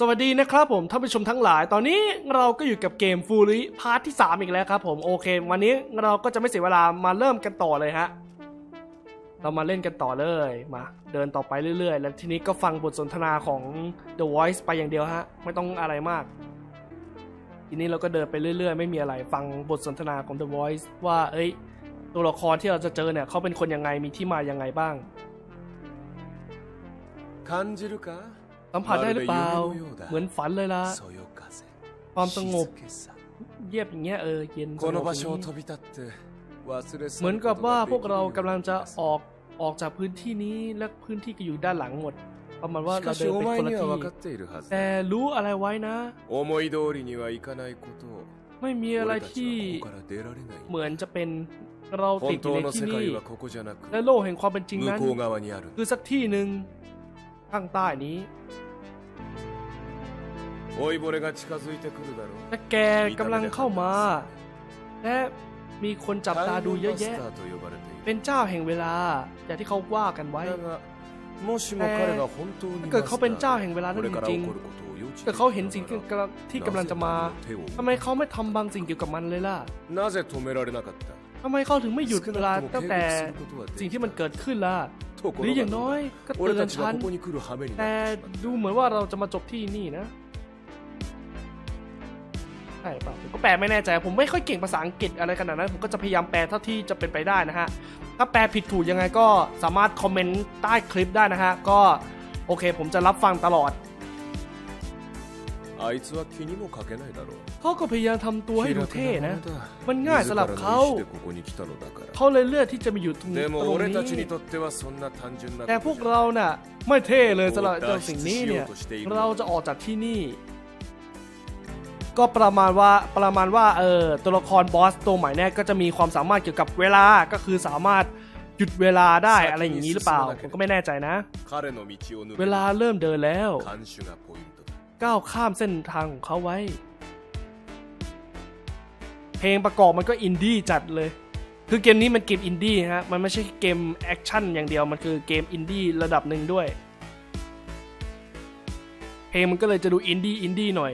สวัสดีนะครับผมท่านผู้ชมทั้งหลาย ตอนนี้เราก็อยู่กับเกมฟูริพาร์ทที่ 3 อีกแล้วครับผมโอเค วันนี้เราก็จะไม่เสียเวลามาเริ่มกันต่อเลยฮะ เรามาเล่นกันต่อเลยมาเดินต่อไปเรื่อยๆ แล้วทีนี้ก็ฟังบทสนทนาของ The Voice ไปอย่างเดียวฮะ ไม่ต้องอะไรมาก ทีนี้เราก็เดินไปเรื่อยๆ ไม่มีอะไรฟังบทสนทนาของ The Voice ว่าเอ้ย ตัวละครที่เราจะเจอเนี่ยเขาเป็นคนยังไงมีที่มายังไงบ้าง 感じるか สัมผัสได้หรือเปล่า เหมือนฝันเลยล่ะ ความสงบ เยียบอย่างเงี้ยเออเย็นสงบเหมือนกับว่าพวกเรากำลังจะออกออกจากพื้นที่นี้และพื้นที่ก็อยู่ด้านหลังหมดประมาณว่าเราเดินไปคนละที่แต่รู้อะไรไว้นะไม่มีอะไรที่เหมือนจะเป็นเราติดอยู่ในที่นี่และโลกแห่งความเป็นจริงนั้น คือสักที่หนึ่งข้างใต้นี้ 老いぼれが近づいてくるだろう และแกกำลังเข้ามา และมีคนจับตาดูเยอะแยะ タイムマスターと呼ばれている เป็นเจ้าแห่งเวลา อย่างที่เขาว่ากันไว้ だがもしも彼が本当に ถ้าเกิดเขาเป็นเจ้าแห่งเวลา こ นั้น れ จ から ริ 起 ง こることを予知 ๆแต่เขาเห็นสิ่งที่กำลังที่กำลังจะมาทำไมเขาไม่ทำบางสิ่งเกี่ยวกับมันเลยล่ะ なぜ止められなかった ท ทำไมเขาถึงไม่หยุดเวลาตั้งแต่สิ่งที่มันเกิดขึ้นล่ะหรืออย่างน้อยก็เตือนฉันแต่ดูเหมือนว่าเราจะมาจบที่นี่นะใช่ป่ะก็แปลไม่แน่ใจ ผมไม่ค่อยเก่งภาษาอังกฤษอะไรขนาดนั้นผมก็จะพยายามแปลเท่าที่จะเป็นไปได้นะฮะ ถ้าแปลผิดถูกยังไงก็สามารถคอมเมนต์ใต้คลิปได้นะฮะ ก็โอเค ผมจะรับฟังตลอด あいつは気にもかけないだろう เขาก็พยายามทำตัวให้ดูเท่นะ 気楽なものだ มันง่ายสำหรับเขา 自らの意志でここに来たのだから เขาเลยเลือกที่จะมาอยู่ตรง で ต も รง 俺たち นี้ にとってはそんな単純な แต่พวกเราน่ะ ไม่เท่เลยสำหรับเจ้าสิ่งนี้เนี่ย เราจะออกจากที่นี่ ก็ประมาณว่าประมาณว่าเออตัวละครบอสตัวใหม่เนี่ยก็จะมีความสามารถเกี่ยวกับเวลาก็คือสามารถหยุดเวลาได้อะไรอย่างนี้หรือเปล่า ผมก็ไม่แน่ใจนะ 彼の道を抜 เวลาเริ่มเดินแล้ว 看守がポイントだ ก้าวข้ามเส้นทางของเขาไว้ เพลงประกอบมันก็อินดี้จัดเลย คือเกมนี้มันเกมอินดี้ฮะ มันไม่ใช่เกมแอคชั่นอย่างเดียว มันคือเกมอินดี้ระดับหนึ่งด้วย เพลงมันก็เลยจะดูอินดี้อินดี้หน่อย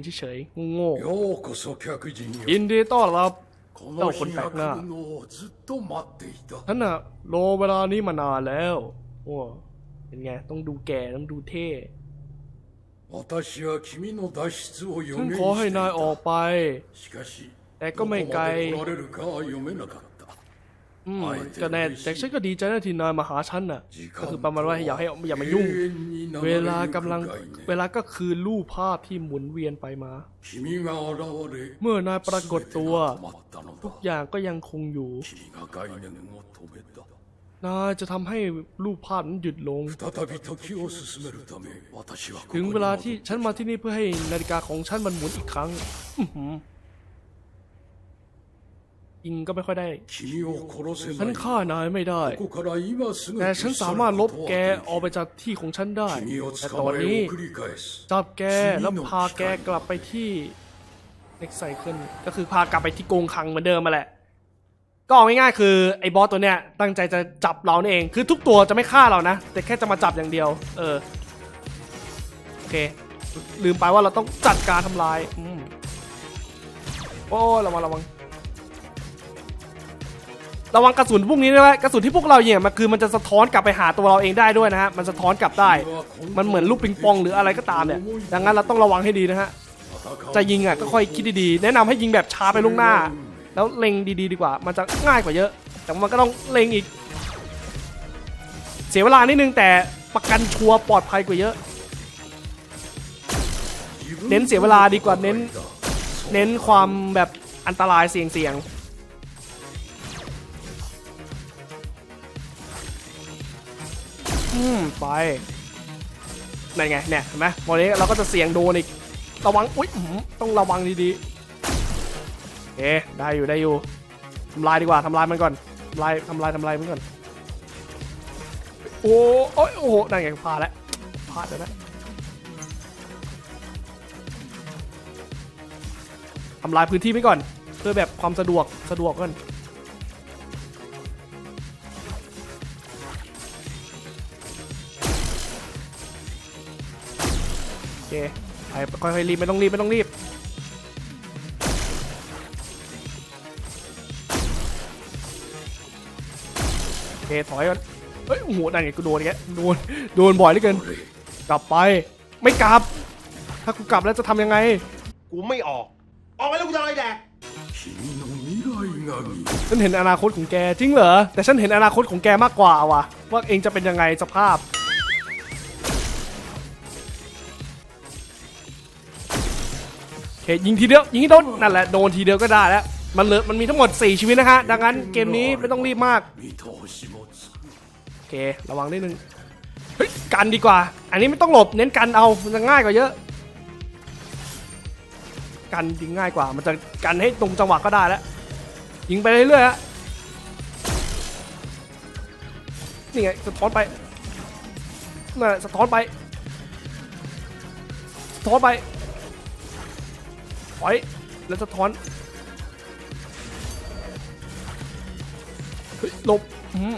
นเฉยๆโง่ๆอินดีต้อนรับเจ้าคนแปลกหน้าท่านน่ะรอเวลานี้มานานแล้วโอ้เป็นไง ต้องดูแก่ ต้องดูเท่ฉันขอให้นายออกไป แต่ก็ไม่ไกล ก็แน่แต่ฉันก็ดีใจนะที่นายมาหาฉันน่ะ ก็คือประมาณว่าอย่าให้อย่ามายุ่ง เวลากำลังเวลาก็คือรูปภาพที่หมุนเวียนไปมา เมื่อนายปรากฏตัว ทุกอย่างก็ยังคงอยู่นายจะทำให้รูปภาพนั้นหยุดลง ถึงเวลาที่ฉันมาที่นี่เพื่อให้นาฬิกาของฉันมันหมุนอีกครั้ง ยิงก็ไม่ค่อยได้ฉันฆ่านายไม่ได้ แต่ฉันสามารถลบแกออกไปจากที่ของฉันได้ แต่ตอนนี้จับแกแล้วพาแกกลับไปที่เน็กไซเคิลก็คือพากลับไปที่โกงคังเหมือนเดิมมาแหละ ก็ง่ายๆคือไอ้บอสตัวเนี้ยตั้งใจจะจับเราเองคือทุกตัวจะไม่ฆ่าเรานะ แต่แค่จะมาจับอย่างเดียว เออโอเค ลืมไปว่าเราต้องจัดการทำลายอืมโอ้ระวังระวัง ระวังกระสุนพวกนี้ด้วยกระสุนที่พวกเรายิงอะมันคือมันจะสะท้อนกลับไปหาตัวเราเองได้ด้วยนะฮะมันสะท้อนกลับได้ มันเหมือนลูกปิงปองหรืออะไรก็ตามเนี่ยดังนั้นเราต้องระวังให้ดีนะฮะจะยิงอะก็ค่อยคิดดีๆ แนะนำให้ยิงแบบช้าไปล่วงหน้า แล้วเล็งดีๆ ดีกว่า มันจะง่ายกว่าเยอะ แต่มันก็ต้องเล็งอีก เสียเวลานิดนึงแต่ประกันชัวร์ปลอดภัยกว่าเยอะ เน้นเสียเวลาดีกว่าเน้น เน้นความแบบอันตรายเสี่ยงเสี่ยง มไปนั่นไงเนี่ยเห็นไหมวันนี้เราก็จะเสี่ยงโดนอีกระวังอุ๊ยต้องระวังดีๆโอเคได้อยู่ได้อยู่ทำลายดีกว่าทำลายมันก่อนทำลายทำลายทำลายมันก่อนโอ้โอ้ยโอ้โหนั่นไงพลาดแล้วพลาดแล้วนะทำลายพื้นที่ไว้ก่อน เพื่อแบบความสะดวกสะดวกก่อน เคไปค่อยๆรีบไม่ต้องรีบไม่ต้องรีบ โอเคถอยก่อนเฮ้ยโอ้โหนั่นไงกูโดนอีกแล้วโดนโดนบ่อยเหลือเกิน กลับไป ไม่กลับ ถ้ากูกลับแล้วจะทำยังไง กูไม่ออก ออกไปแล้วกูจะอะไรแดก 君の未来が見え ฉันเห็นอนาคตของแกจริงเหรอ แต่ฉันเห็นอนาคตของแกมากกว่าว่ะ ว่าเองจะเป็นยังไงสภาพ ยิงทีเดียวยิงให้โดนนั่นแหละโดนทีเดียวก็ได้แล้วมันเหลือมันมีทั้งหมด 4 ชีวิตนะฮะดังนั้นเกมนี้ไม่ต้องรีบมากโอเคระวังนิดนึงเฮ้ยกันดีกว่า อันนี้ไม่ต้องหลบเน้นกันเอาจะง่ายกว่าเยอะ กันยิงง่ายกว่า มันจะกันให้ตรงจังหวะก็ได้แล้วยิงไปเรื่อยๆนี่ไงสะท้อนไปน่ะสะท้อนไปสะท้อนไป ถอยแล้วสะท้อน เฮ้ยหลบอืม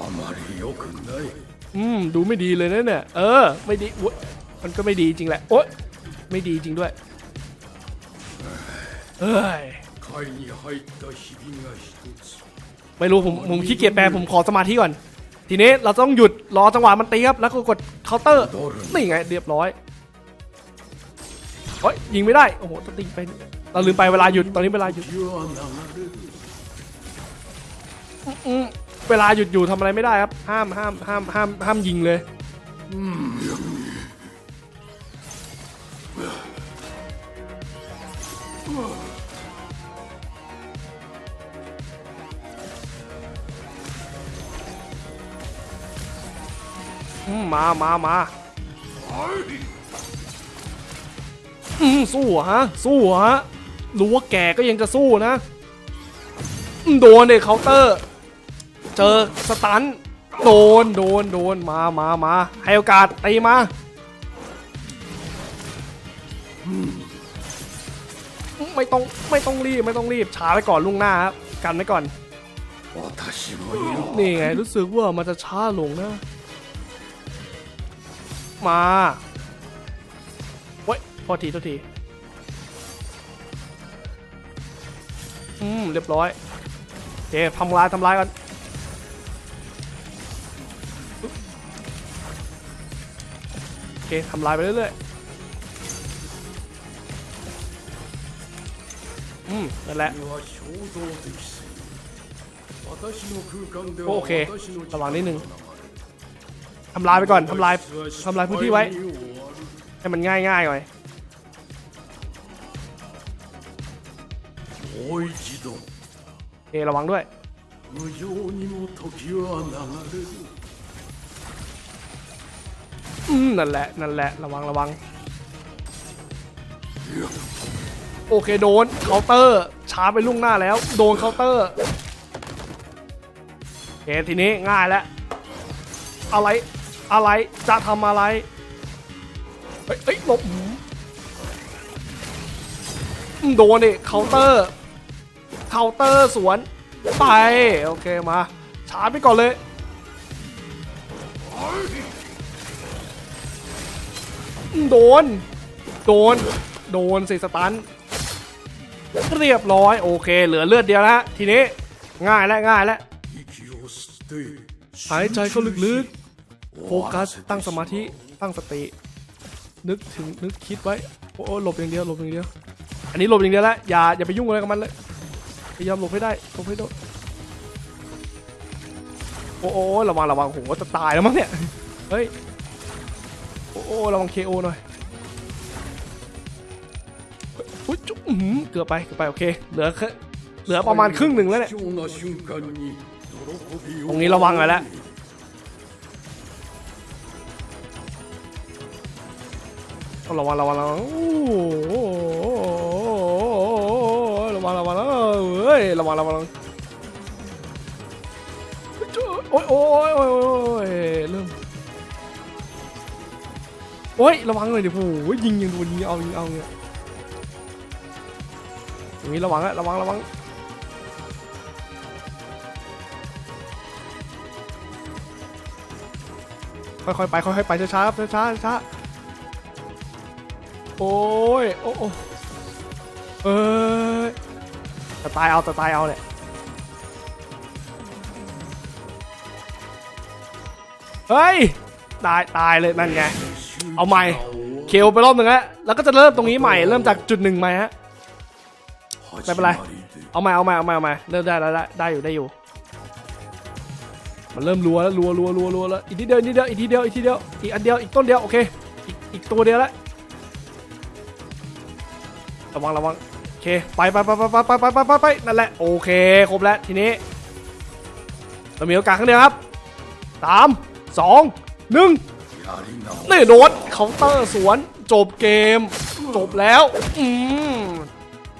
あまり良くない อืมดูไม่ดีเลยนะเนี่ย เออ ไม่ดีอุ๊ยมันก็ไม่ดีจริงแหละ โอ๊ยไม่ดีจริงด้วยเอ้ย 貝に入ったひびが一つ ไม่รู้ผมผมขี้เกียจแปลผมขอสมาธิก่อน ทีนี้เราต้องหยุดรอจังหวะมันตีครับ แล้วก็กดเคาน์เตอร์นี่ไง เรียบร้อยเฮ้ยยิงไม่ได้ โอ้โหตีไปเราลืมไปเวลาหยุดตอนนี้เวลาหยุดเวลาหยุดอยู่ทำอะไรไม่ได้ครับ ห้ามห้ามห้ามห้ามห้ามยิงเลย มามามาอืมสู้ฮะ สู้ฮะ รู้ว่าแก่ก็ยังจะสู้นะ โดนเด็เคาน์เตอร์ เจอสตัน โดน โดน โดน มามามาให้โอกาสตีมาไม่ต้องไม่ต้องรีบไม่ต้องรีบช้าไปก่อนลุงหน้าครับกันไปก่อนนี่ไงรู้สึกว่ามันจะช้าลงนะ มาเว้ยพอทีทอที อืม เรียบร้อยเจ๊ทำลายทำลายกันโอเคทำลายไปเรื่อยๆ อืม นั่นแหละ โอเคระวังนิดนึง ทำลายไปก่อนทำลายทำลายพื้นที่ไว้ ให้มันง่ายง่ายหน่อยเอระวังด้วยนั่นแหละนั่นแหละระวังระวัง โอเคโดนเคาน์เตอร์ช้าไปลุ่งหน้าแล้ว โดนเคาน์เตอร์โอเคทีนี้ง่ายแล้วอะไร อะไรจะทำอะไรเฮ้ยเฮ้ยหลบโดนนี่เคาน์เตอร์เคาน์เตอร์สวนไปโอเคมาชาร์จไปก่อนเลยโดน โดน โดนสิสตัน เรียบร้อยโอเค เหลือเลือดเดียวนะทีนี้ ง่ายและง่ายแล้วหายใจเข้าลึก โฟกัส ตั้งสมาธิ ตั้งสติ นึกถึง นึกคิดไว้ โอ้หลบอย่างเดียว หลบอย่างเดียว อันนี้หลบอย่างเดียวและ อย่า อย่าไปยุ่งอะไรกับมันเลย พยายามหลบให้ได้ หลบให้ด้ โอ้โหระวัง ระวังโอ้โหจะตายแล้วมั้งเนี่ย เฮ้ย โอ้โหระวังเคโอหน่อยอุ้ยจุ๊บเกือบไป เกือบไป โอเค เหลือเหลือประมาณครึ่งหนึ่งแล้วเนี่ย ตรงนี้ระวังไว้แล้ว ระวังระวังโอ้โหระวังระวังระวังเฮ้ยระวังระวังโอ้ยโอ้ยโอ้ยเริ่มโอ้ยระวังหน่อยดิโอ้ยยิงยิงโดนยิงเอายิงเอาเนี่ยอย่างนี้ระวังอะระวังระวังค่อยๆไปค่อยๆไปช้าๆช้าๆช้าๆ โอ้ยโอ้โอ้เอ้ยจะตายเอาจะตายเอาเนี่ยเฮ้ยตายตายเลยนั่นไงเอาใหม่เคลไปรอบหนึ่งฮะแล้วก็จะเริ่มตรงนี้ใหม่เริ่มจากจุดหนึ่งใหม่ฮะไม่เป็นไรเอาใหม่เอาใหม่เอาใหม่เอาใหม่เริ่มได้แล้วได้ได้อยู่ได้อยู่ มันเริ่มรัวแล้วรัวรัวรัวรัวแล้วอีกทีเดียวอีกทีเดียวอีกทีเดียวอีกทีเดียวอีกอันเดียวอีกต้นเดียวโอเคอีกอีกตัวเดียวแล้ว ระวังระวังโอเคไปไปไปไปไปไปไปไปไปนั่นแหละโอเคครบแล้วทีนี้เรามีโอกาสครั้งเดียวครับสามสองหนึ่งนี่โดนเคาน์เตอร์สวนจบเกม จบแล้วอืม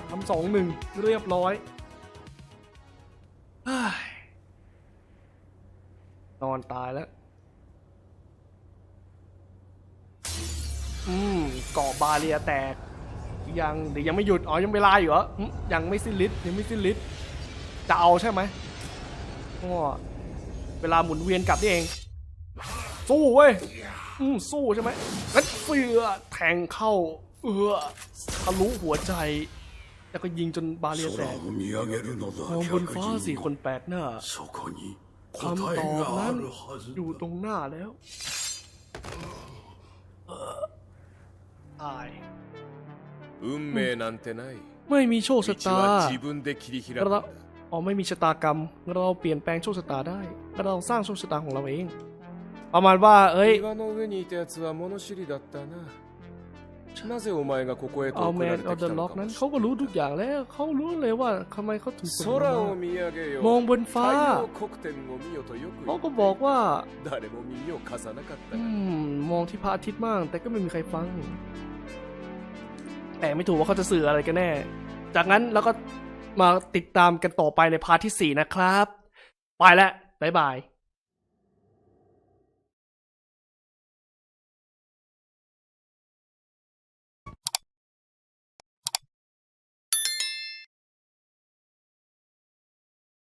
ทำสองหนึ่งเรียบร้อยนอนตายแล้วอืมเกาะบาเรียแตก ยังเดี๋ยวยังไม่หยุด อ๋อ ยังเวลาอยู่เหรอหึยังไม่สิ้นฤทธิ์ยังไม่สิ้นฤทธิ์จะเอาใช่ไหมก็เวลาหมุนเวียนกลับนี่เอง สู้เว้ย อืมสู้ใช่ไหมงั้นเฟือแทงเข้า เอือทะลุหัวใจ แล้วก็ยิงจนบาเรียแตก 空を見上げるのだ มองบนฟ้าสี่คนแปลกหน้า そこに答 คำต え อบ があ นั้น るはず อยู่ตรงหน้าแล้วเออตาย 運命なんてない ไม่มีโชคชะ 道 ตา は自分で切り開くん เรา だ อ๋อไม่มีชะตากรรม เราเปลี่ยนแปลงโชคชะตาได้ เราสร้างโชคชะตาของเราเอง ประมาณว่า เอ้ย 岩の上にいた奴は物知りだったななぜお前がここへと เอา 送 แม ら น れて เอา き เด た อะล็ の อก か นั้ も น し เขาก็รู้ทุกอย่างแล้ว เขารู้เลยว่าทำไมเขาถึงส่ง 空 มา を見上げよ มองบนฟ้า 太陽黒点を見よとよく เขา 言 ก็ って บอกว่า 誰も耳を貸さなかった อื が ม มองที่พระอาทิตย์บ้าง แต่ก็ไม่มีใครฟัง แต่ไม่ถูกว่าเขาจะสื่ออะไรกันแน่ จากนั้นเราก็มาติดตามกันต่อไปในพาร์ทที่ 4 นะครับ ไปแล้วบ๊ายบาย